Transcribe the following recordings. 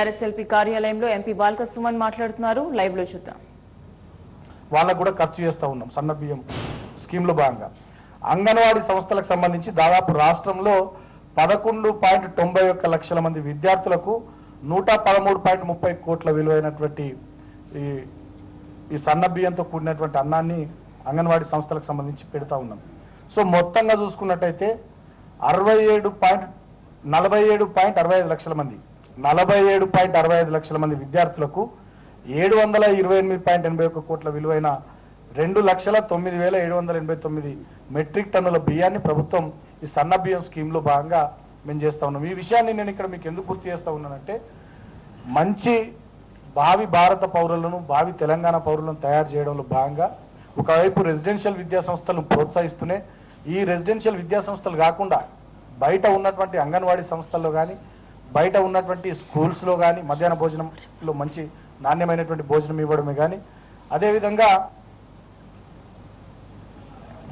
ఆర్ఎస్ఎల్పీ కార్యాలయంలో ఎంపీ బాల్క సుమన్ మాట్లాడుతున్నారు. లైవ్లో చూద్దాం. వాళ్ళకు కూడా ఖర్చు చేస్తూ ఉన్నాం. సన్న బియ్యం స్కీమ్లో భాగంగా. అంగన్వాడీ సంస్థలకు సంబంధించి దాదాపు రాష్ట్రంలో పదకొండు పాయింట్ తొంభై ఒక్క లక్షల మంది విద్యార్థులకు నూట పదమూడు పాయింట్ ముప్పై కోట్ల విలువైనటువంటి ఈ ఈ సన్న బియ్యంతో కూడినటువంటి అన్నాన్ని అంగన్వాడీ సంస్థలకు సంబంధించి పెడతా ఉన్నాం. సో మొత్తంగా చూసుకున్నట్టయితే అరవై ఏడు పాయింట్ నలభై ఏడు పాయింట్ అరవై ఐదు లక్షల మంది నలభై ఏడు పాయింట్ అరవై ఐదు లక్షల మంది విద్యార్థులకు ఏడు వందల ఇరవై ఎనిమిది పాయింట్ ఎనభై ఒక్క కోట్ల విలువైన రెండు లక్షల తొమ్మిది వేల ఏడు వందల ఎనభై తొమ్మిది మెట్రిక్ టన్నుల బియ్యాన్ని ప్రభుత్వం ఈ సన్న బియ్యం స్కీమ్లో భాగంగా మేము చేస్తా ఉన్నాం. ఈ విషయాన్ని నేను ఇక్కడ మీకు ఎందుకు గుర్తు చేస్తా ఉన్నానంటే మంచి భావి భారత పౌరులను భావి తెలంగాణ పౌరులను తయారు చేయడంలో భాగంగా ఒకవైపు రెసిడెన్షియల్ విద్యా సంస్థలను ప్రోత్సహిస్తూనే ఈ రెసిడెన్షియల్ విద్యా సంస్థలు కాకుండా బయట ఉన్నటువంటి అంగన్వాడీ సంస్థల్లో కానీ బయట ఉన్నటువంటి స్కూల్స్లో కానీ మధ్యాహ్న భోజనంలో మంచి నాణ్యమైనటువంటి భోజనం ఇవ్వడమే కానీ అదేవిధంగా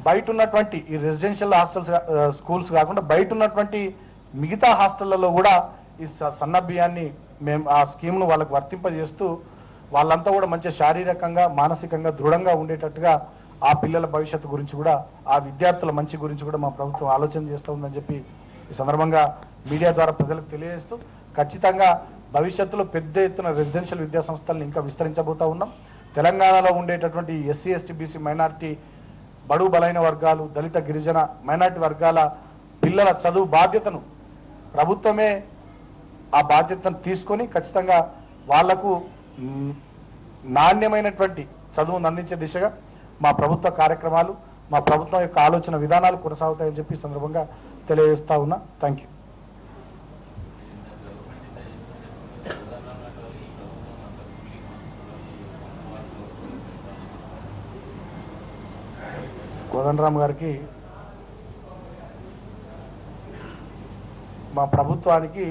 బయట ఉన్నటువంటి ఈ రెసిడెన్షియల్ హాస్టల్స్ స్కూల్స్ కాకుండా బయట ఉన్నటువంటి మిగతా హాస్టళ్ళలో కూడా ఈ స- సన్న బియ్యాన్ని మేము ఆ స్కీమ్ను వాళ్ళకు వర్తింపజేస్తూ వాళ్ళంతా కూడా మంచి శారీరకంగా మానసికంగా దృఢంగా ఉండేటట్టుగా ఆ పిల్లల భవిష్యత్తు గురించి కూడా ఆ విద్యార్థుల మంచి గురించి కూడా మా ప్రభుత్వం ఆలోచన చేస్తూ ఉందని చెప్పి ఈ సందర్భంగా మీడియా ద్వారా ప్రజలకు తెలియజేస్తూ ఖచ్చితంగా భవిష్యత్తులో పెద్ద ఎత్తున రెసిడెన్షియల్ విద్యా సంస్థలను ఇంకా విస్తరించబోతా ఉన్నాం. తెలంగాణలో ఉండేటటువంటి ఎస్సీ ఎస్టీ బీసీ మైనారిటీ బడుగు బలైన వర్గాలు దళిత గిరిజన మైనార్టీ వర్గాల పిల్లల చదువు బాధ్యతను ప్రభుత్వమే ఆ బాధ్యతను తీసుకొని ఖచ్చితంగా వాళ్ళకు నాణ్యమైనటువంటి చదువును అందించే దిశగా మా ప్రభుత్వ కార్యక్రమాలు మా ప్రభుత్వం యొక్క ఆలోచన విధానాలు కొనసాగుతాయని చెప్పి సందర్భంగా తెలియజేస్తా ఉన్నా. థ్యాంక్ యూ కోదండరామ్ గారికి మా ప్రభుత్వానికి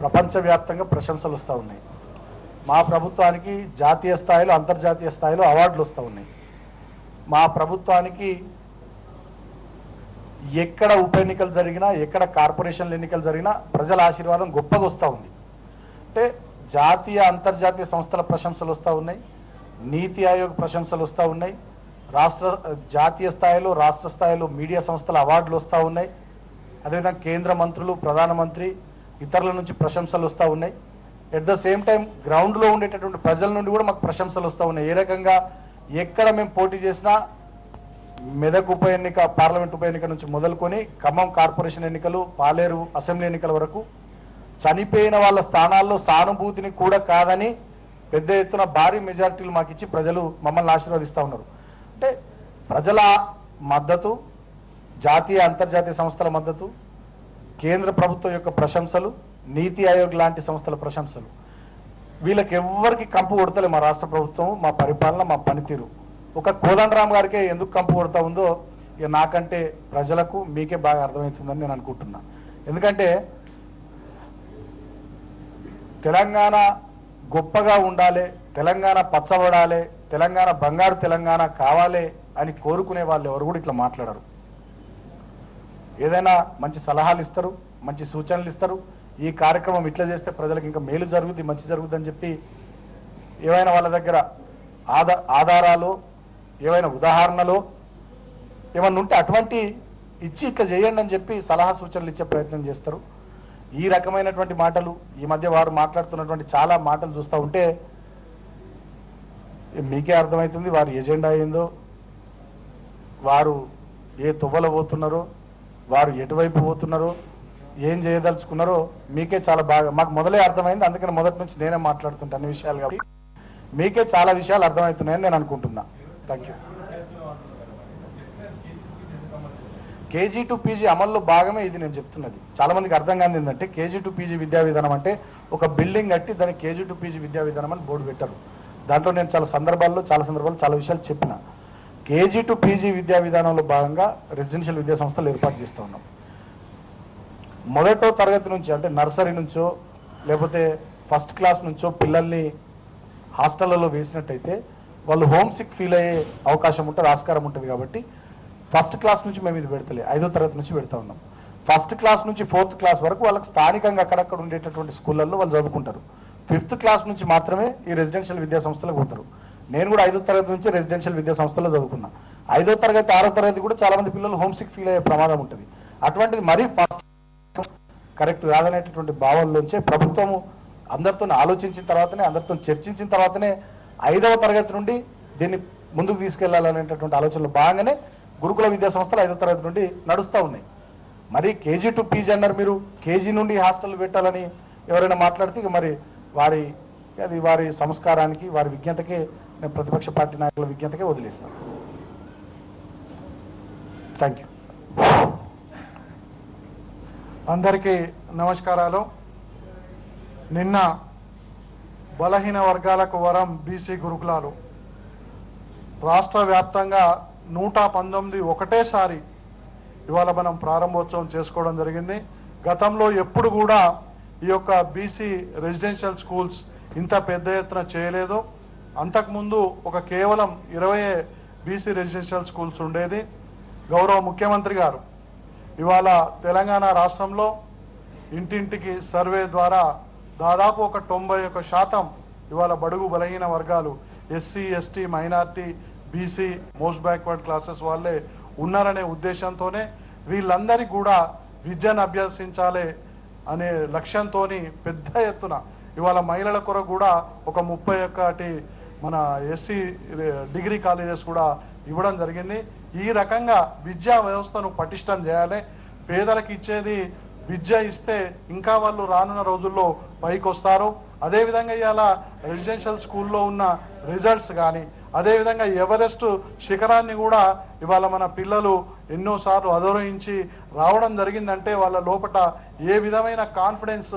ప్రపంచవ్యాప్తంగా ప్రశంసలు వస్తూ ఉన్నాయి. మా ప్రభుత్వానికి జాతీయ స్థాయిలో అంతర్జాతీయ స్థాయిలో అవార్డులు వస్తూ ఉన్నాయి. మా ప్రభుత్వానికి ఎక్కడ ఉప ఎన్నికలు జరిగినా ఎక్కడ కార్పొరేషన్ల ఎన్నికలు జరిగినా ప్రజల ఆశీర్వాదం గొప్పగా వస్తూ ఉంది. అంటే జాతీయ అంతర్జాతీయ సంస్థల ప్రశంసలు వస్తూ ఉన్నాయి. నీతి ఆయోగ్ ప్రశంసలు వస్తూ ఉన్నాయి. రాష్ట్ర జాతీయ స్థాయిలో రాష్ట్ర స్థాయిలో మీడియా సంస్థల అవార్డులు వస్తూ ఉన్నాయి. అదేవిధంగా కేంద్ర మంత్రులు ప్రధానమంత్రి ఇతరుల నుంచి ప్రశంసలు వస్తూ ఉన్నాయి. ఎట్ ద సేమ్ టైం గ్రౌండ్లో ఉండేటటువంటి ప్రజల నుండి కూడా మాకు ప్రశంసలు వస్తూ ఉన్నాయి. ఏ రకంగా ఎక్కడ మేము పోటీ చేసినా మెదక్ ఉప ఎన్నిక పార్లమెంట్ ఉప ఎన్నిక నుంచి మొదలుకొని ఖమ్మం కార్పొరేషన్ ఎన్నికలు పాలేరు అసెంబ్లీ ఎన్నికల వరకు చనిపోయిన వాళ్ళ స్థానాల్లో సానుభూతిని కూడా కాదని పెద్ద ఎత్తున భారీ మెజార్టీలు మాకు ఇచ్చి ప్రజలు మమ్మల్ని ఆశీర్వదిస్తూ ఉన్నారు. అంటే ప్రజల మద్దతు జాతీయ అంతర్జాతీయ సంస్థల మద్దతు కేంద్ర ప్రభుత్వం యొక్క ప్రశంసలు నీతి ఆయోగ్ లాంటి సంస్థల ప్రశంసలు. వీళ్ళకి ఎవరికి కంపు కొడతలే మా రాష్ట్ర ప్రభుత్వం మా పరిపాలన మా పనితీరు. ఒక కోదండరామ్ గారికే ఎందుకు కంపు కొడతా ఉందో ఇక నాకంటే ప్రజలకు మీకే బాగా అర్థమవుతుందని నేను అనుకుంటున్నా. ఎందుకంటే తెలంగాణ గొప్పగా ఉండాలి తెలంగాణ పచ్చబడాలి తెలంగాణ బంగారు తెలంగాణ కావాలి అని కోరుకునే వాళ్ళు ఎవరు కూడా ఇట్లా మాట్లాడరు. ఏదైనా మంచి సలహాలు ఇస్తారు మంచి సూచనలు ఇస్తారు. ఈ కార్యక్రమం ఇట్లా చేస్తే ప్రజలకు ఇంకా మేలు జరుగుద్ది మంచి జరుగుద్దని చెప్పి ఏవైనా వాళ్ళ దగ్గర ఆధా ఆధారాలు ఏవైనా ఉదాహరణలు ఏమన్నా ఉంటే అటువంటి ఇచ్చి ఇట్లా చేయండి అని చెప్పి సలహా సూచనలు ఇచ్చే ప్రయత్నం చేస్తారు. ఈ రకమైనటువంటి మాటలు ఈ మధ్య వారు మాట్లాడుతున్నటువంటి చాలా మాటలు చూస్తూ ఉంటే మీకే అర్థమవుతుంది వారి ఎజెండా ఏందో? వారు ఏ తువ్వలో పోతున్నారో? వారు ఎటువైపు పోతున్నారో? ఏం చేయదలుచుకున్నారో మీకే చాలా బాగా మాకు మొదలే అర్థమైంది అందుకని మొదటి నుంచి నేనే మాట్లాడుతుంటా అన్ని విషయాలు కాబట్టి. మీకే చాలా విషయాలు అర్థమవుతున్నాయని నేను అనుకుంటున్నా. Thank you KG to PG అమల్లో భాగమే ఇది నేను చెప్తున్నది. చాలా మందికి అర్థం కాదు ఏంటంటే కేజీ టు పీజీ విద్యా విధానం అంటే ఒక బిల్డింగ్ కట్టి దానికి కేజీ టు పీజీ విద్యా విధానం అని బోర్డు పెట్టారు. దాంట్లో నేను చాలా సందర్భాల్లో చాలా సందర్భాల్లో చాలా విషయాలు చెప్పిన. కేజీ టు పీజీ విద్యా విధానంలో భాగంగా రెసిడెన్షియల్ విద్యా సంస్థలు ఏర్పాటు చేస్తూ ఉన్నాం. మొదటో తరగతి నుంచి అంటే నర్సరీ నుంచో లేకపోతే ఫస్ట్ క్లాస్ నుంచో పిల్లల్ని హాస్టళ్ళలో వేసినట్టయితే వాళ్ళు హోమ్ సిక్ ఫీల్ అయ్యే అవకాశం ఉంటుంది ఆస్కారం ఉంటుంది కాబట్టి ఫస్ట్ క్లాస్ నుంచి మేము ఇది పెడతలే ఐదో తరగతి నుంచి పెడతా ఉన్నాం. ఫస్ట్ క్లాస్ నుంచి ఫోర్త్ క్లాస్ వరకు వాళ్ళకి స్థానికంగా అక్కడక్కడ ఉండేటటువంటి స్కూళ్ళల్లో వాళ్ళు చదువుకుంటారు. ఫిఫ్త్ క్లాస్ నుంచి మాత్రమే ఈ రెసిడెన్షియల్ విద్యా సంస్థలకు పోతారు. నేను కూడా ఐదో తరగతి నుంచి రెసిడెన్షియల్ విద్యా సంస్థలో చదువుకున్నా. ఐదో తరగతి ఆరో తరగతి కూడా చాలా మంది పిల్లలు హోమ్సిక్ ఫీల్ అయ్యే ప్రమాదం ఉంటుంది. అటువంటిది మరీ ఫస్ట్ కరెక్ట్ కాదనేటటువంటి భావాల్లోంచే ప్రభుత్వము అందరితో ఆలోచించిన తర్వాతనే అందరితో చర్చించిన తర్వాతనే ఐదవ తరగతి నుండి దీన్ని ముందుకు తీసుకెళ్ళాలనేటటువంటి ఆలోచనలో భాగంగానే గురుకుల విద్యా సంస్థలు ఐదో తరగతి నుండి నడుస్తూ ఉన్నాయి. మరి కేజీ టు పీజీ అన్నారు మీరు. కేజీ నుండి హాస్టల్ పెట్టాలని ఎవరైనా మాట్లాడితే మరి వారి అది వారి సంస్కారానికి వారి విజ్ఞతకే నేను ప్రతిపక్ష పార్టీ నాయకుల విజ్ఞతకే వదిలేస్తాను థ్యాంక్ యూ అందరికీ నమస్కారాలు. నిన్న బలహీన వర్గాలకు వరం బీసీ గురుకులాలు. రాష్ట్ర వ్యాప్తంగా నూట పంతొమ్మిది ఒకటేసారి ఇవాళ మనం ప్రారంభోత్సవం చేసుకోవడం జరిగింది. గతంలో ఎప్పుడు కూడా ఈ యొక్క బీసీ రెసిడెన్షియల్ స్కూల్స్ ఇంత పెద్ద ఎత్తున చేయలేదు. అంతకుముందు ఒక కేవలం ఇరవై బీసీ రెసిడెన్షియల్ స్కూల్స్ ఉండేది. గౌరవ ముఖ్యమంత్రి గారు ఇవాళ తెలంగాణ రాష్ట్రంలో ఇంటింటికి సర్వే ద్వారా దాదాపు ఒక తొంభై ఒక శాతం ఇవాళ బడుగు బలహీన వర్గాలు SC ST minority BC most backward classes వాళ్ళే ఉన్నారనే ఉద్దేశంతోనే వీళ్ళందరికీ కూడా విద్యను అభ్యసించాలే అనే లక్ష్యంతో పెద్ద ఎత్తున ఇవాళ మహిళల కొరకు కూడా ఒక ముప్పై ఒక్కటి మన ఎస్సీ డిగ్రీ కాలేజెస్ కూడా ఇవ్వడం జరిగింది. ఈ రకంగా విద్యా వ్యవస్థను పటిష్టం చేయాలి. పేదలకు ఇచ్చేది విద్య ఇస్తే ఇంకా వాళ్ళు రానున్న రోజుల్లో పైకి వస్తారు అదేవిధంగా ఇవాళ రెసిడెన్షియల్ స్కూల్లో ఉన్న రిజల్ట్స్ కానీ అదేవిధంగా ఎవరెస్ట్ శిఖరాన్ని కూడా ఇవాళ మన పిల్లలు ఎన్నోసార్లు అధిరోహించి రావడం జరిగిందంటే వాళ్ళ లోపట ఏ విధమైన కాన్ఫిడెన్స్